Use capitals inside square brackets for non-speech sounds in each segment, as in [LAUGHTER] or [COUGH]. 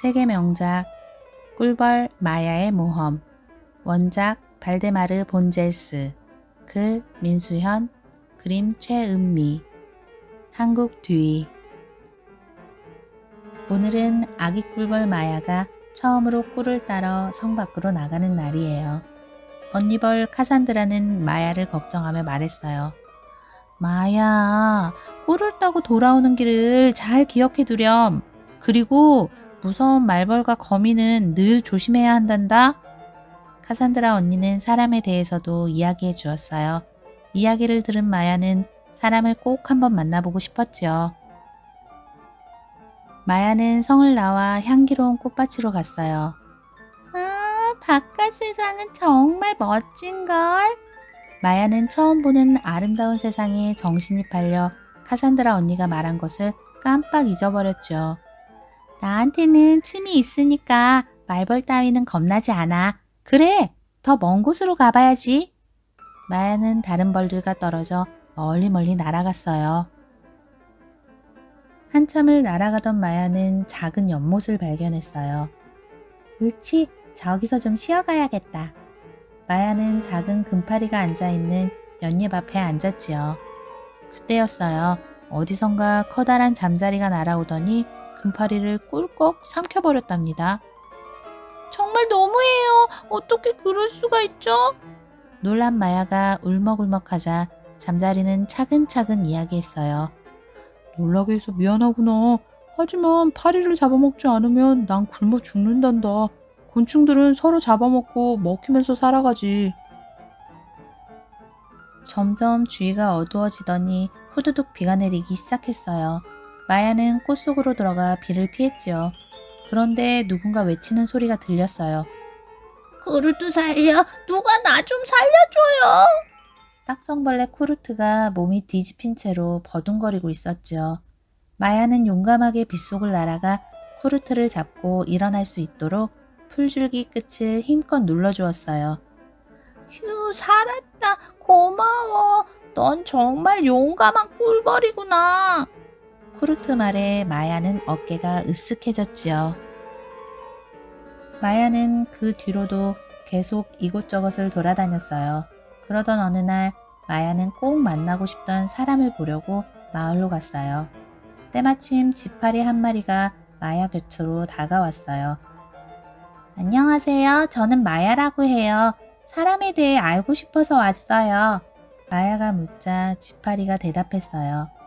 세계 명작 꿀벌 마야의 모험 원작 발데마르 본젤스 글 민수현 그림 최은미 한국 뒤 오늘은 아기 꿀벌 마야가 처음으로 꿀을 따러 성 밖으로 나가는 날이에요. 언니벌 카산드라는 마야를 걱정하며 말했어요. 마야, 꿀을 따고 돌아오는 길을 잘 기억해 두렴. 그리고 무서운 말벌과 거미는 늘 조심해야 한단다. 카산드라 언니는 사람에 대해서도 이야기해 주었어요. 이야기를 들은 마야는 사람을 꼭 한번 만나보고 싶었지요. 마야는 성을 나와 향기로운 꽃밭으로 갔어요. 아, 바깥 세상은 정말 멋진걸. 마야는 처음 보는 아름다운 세상에 정신이 팔려 카산드라 언니가 말한 것을 깜빡 잊어버렸죠. 나한테는 침이 있으니까 말벌 따위는 겁나지 않아. 그래, 더 먼 곳으로 가봐야지. 마야는 다른 벌들과 떨어져 멀리 멀리 날아갔어요. 한참을 날아가던 마야는 작은 연못을 발견했어요. 옳지, 저기서 좀 쉬어가야겠다. 마야는 작은 금파리가 앉아있는 연잎 앞에 앉았지요. 그때였어요. 어디선가 커다란 잠자리가 날아오더니 금파리를 꿀꺽 삼켜버렸답니다. 정말 너무해요. 어떻게 그럴 수가 있죠? 놀란 마야가 울먹울먹하자 잠자리는 차근차근 이야기했어요. 놀라게 해서 미안하구나. 하지만 파리를 잡아먹지 않으면 난 굶어 죽는단다. 곤충들은 서로 잡아먹고 먹히면서 살아가지. 점점 주위가 어두워지더니 후두둑 비가 내리기 시작했어요. 마야는 꽃 속으로 들어가 비를 피했지요. 그런데 누군가 외치는 소리가 들렸어요. 쿠르트 살려! 누가 나 좀 살려줘요! 딱정벌레 쿠르트가 몸이 뒤집힌 채로 버둥거리고 있었죠. 마야는 용감하게 빗속을 날아가 쿠르트를 잡고 일어날 수 있도록 풀줄기 끝을 힘껏 눌러주었어요. 휴, 살았다. 고마워. 넌 정말 용감한 꿀벌이구나. 쿠르트 말에 마야는 어깨가 으쓱해졌지요. 마야는 그 뒤로도 계속 이곳저곳을 돌아다녔어요. 그러던 어느 날 마야는 꼭 만나고 싶던 사람을 보려고 마을로 갔어요. 때마침 지파리 한 마리가 마야 곁으로 다가왔어요. 안녕하세요. 저는 마야라고 해요. 사람에 대해 알고 싶어서 왔어요. 마야가 묻자 지파리가 대답했어요.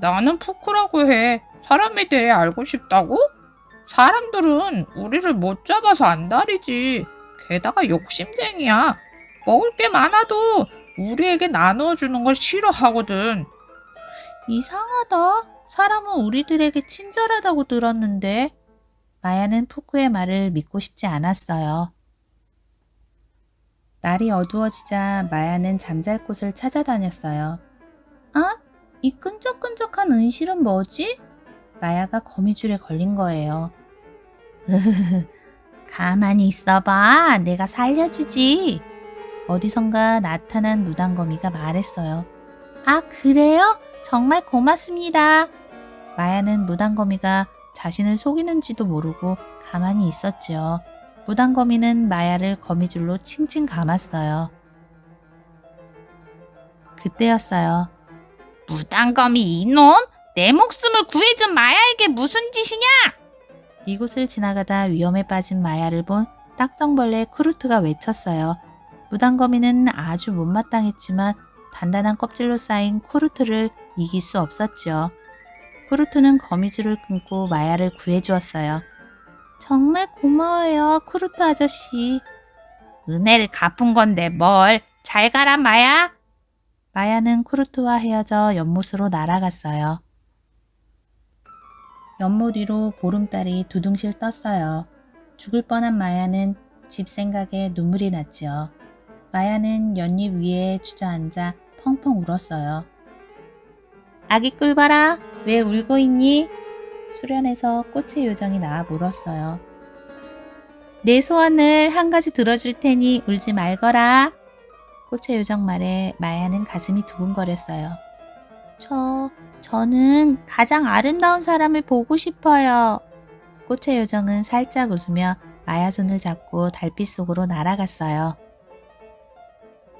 나는 푸크라고 해. 사람에 대해 알고 싶다고? 사람들은 우리를 못 잡아서 안달이지. 게다가 욕심쟁이야. 먹을 게 많아도 우리에게 나누어 주는 걸 싫어하거든. 이상하다. 사람은 우리들에게 친절하다고 들었는데. 마야는 푸크의 말을 믿고 싶지 않았어요. 날이 어두워지자 마야는 잠잘 곳을 찾아다녔어요. 아? 이 끈적끈적한 은실은 뭐지? 마야가 거미줄에 걸린 거예요. 가만히 있어봐. 내가 살려주지. 어디선가 나타난 무당거미가 말했어요. 아, 그래요? 정말 고맙습니다. 마야는 무당거미가 자신을 속이는지도 모르고 가만히 있었지요. 무당거미는 마야를 거미줄로 칭칭 감았어요. 그때였어요. 무당거미 이놈! 내 목숨을 구해준 마야에게 무슨 짓이냐? 이곳을 지나가다 위험에 빠진 마야를 본 딱정벌레 쿠르트가 외쳤어요. 무당거미는 아주 못마땅했지만 단단한 껍질로 쌓인 쿠르트를 이길 수 없었죠. 쿠르트는 거미줄을 끊고 마야를 구해주었어요. 정말 고마워요, 쿠르트 아저씨. 은혜를 갚은 건데 뭘. 잘 가라 마야. 마야는 쿠르트와 헤어져 연못으로 날아갔어요. 연못 위로 보름달이 두둥실 떴어요. 죽을 뻔한 마야는 집 생각에 눈물이 났지요. 마야는 연잎 위에 주저앉아 펑펑 울었어요. 아기 꿀 봐라, 왜 울고 있니? 수련에서 꽃의 요정이 나와 물었어요. 내 소원을 한 가지 들어줄 테니 울지 말거라. 꽃의 요정 말에 마야는 가슴이 두근거렸어요. 저, 저는 가장 아름다운 사람을 보고 싶어요. 꽃의 요정은 살짝 웃으며 마야 손을 잡고 달빛 속으로 날아갔어요.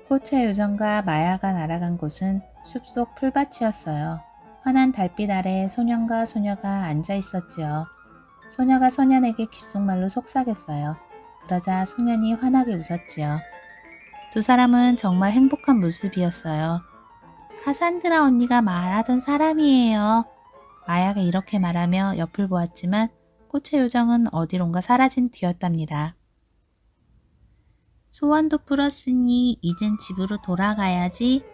꽃의 요정과 마야가 날아간 곳은 숲속 풀밭이었어요. 환한 달빛 아래 소년과 소녀가 앉아 있었지요. 소녀가 소년에게 귓속말로 속삭였어요. 그러자 소년이 환하게 웃었지요. 두 사람은 정말 행복한 모습이었어요. 카산드라 언니가 말하던 사람이에요. 마야가 이렇게 말하며 옆을 보았지만 꽃의 요정은 어디론가 사라진 뒤였답니다. 소원도 풀었으니 이젠 집으로 돌아가야지.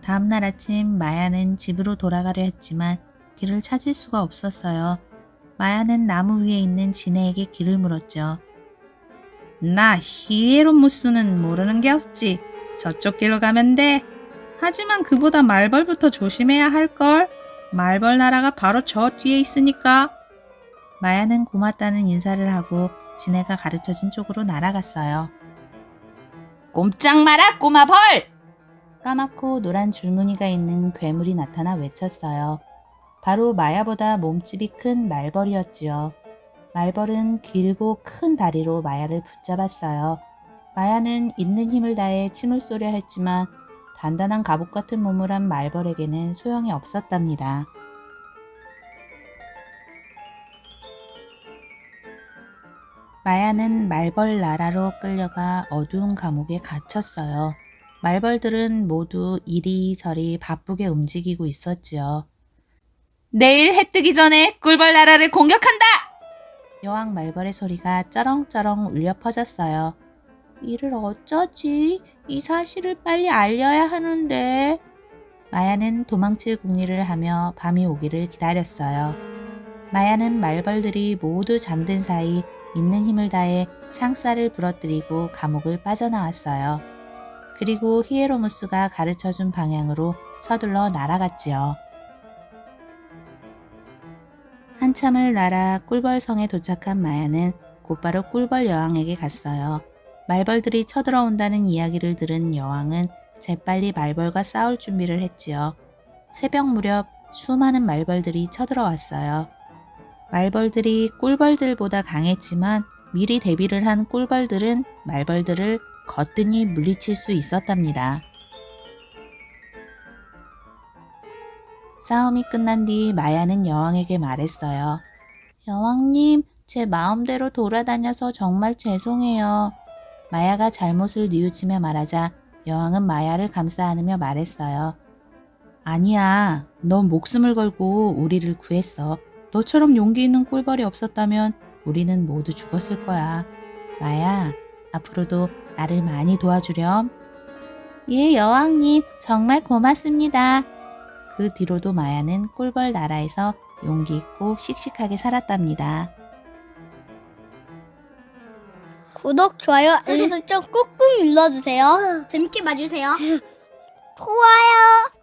다음날 아침 마야는 집으로 돌아가려 했지만 길을 찾을 수가 없었어요. 마야는 나무 위에 있는 지네에게 길을 물었죠. 나 히에로무스는 모르는 게 없지. 저쪽 길로 가면 돼. 하지만 그보다 말벌부터 조심해야 할걸. 말벌 나라가 바로 저 뒤에 있으니까. 마야는 고맙다는 인사를 하고 지네가 가르쳐준 쪽으로 날아갔어요. 꼼짝 마라 꼬마 벌! 까맣고 노란 줄무늬가 있는 괴물이 나타나 외쳤어요. 바로 마야보다 몸집이 큰 말벌이었지요. 말벌은 길고 큰 다리로 마야를 붙잡았어요. 마야는 있는 힘을 다해 침을 쏘려 했지만 단단한 갑옷 같은 몸을 한 말벌에게는 소용이 없었답니다. 마야는 말벌 나라로 끌려가 어두운 감옥에 갇혔어요. 말벌들은 모두 이리저리 바쁘게 움직이고 있었지요. 내일 해 뜨기 전에 꿀벌 나라를 공격한다! 여왕 말벌의 소리가 쩌렁쩌렁 울려 퍼졌어요. 이를 어쩌지? 이 사실을 빨리 알려야 하는데. 마야는 도망칠 궁리를 하며 밤이 오기를 기다렸어요. 마야는 말벌들이 모두 잠든 사이 있는 힘을 다해 창살을 부러뜨리고 감옥을 빠져나왔어요. 그리고 히에로무스가 가르쳐준 방향으로 서둘러 날아갔지요. 한참을 날아 꿀벌성에 도착한 마야는 곧바로 꿀벌 여왕에게 갔어요. 말벌들이 쳐들어온다는 이야기를 들은 여왕은 재빨리 말벌과 싸울 준비를 했지요. 새벽 무렵 수많은 말벌들이 쳐들어왔어요. 말벌들이 꿀벌들보다 강했지만 미리 대비를 한 꿀벌들은 말벌들을 거뜬히 물리칠 수 있었답니다. 싸움이 끝난 뒤 마야는 여왕에게 말했어요. 여왕님, 제 마음대로 돌아다녀서 정말 죄송해요. 마야가 잘못을 뉘우치며 말하자 여왕은 마야를 감싸 안으며 말했어요. 아니야, 넌 목숨을 걸고 우리를 구했어. 너처럼 용기 있는 꿀벌이 없었다면 우리는 모두 죽었을 거야. 마야, 앞으로도 나를 많이 도와주렴. 예, 여왕님, 정말 고맙습니다. 그 뒤로도 마야는 꿀벌 나라에서 용기 있고 씩씩하게 살았답니다. 구독, 좋아요, 알림 설정 꾹꾹 눌러주세요. 재밌게 봐주세요. [LAUGHS] 좋아요.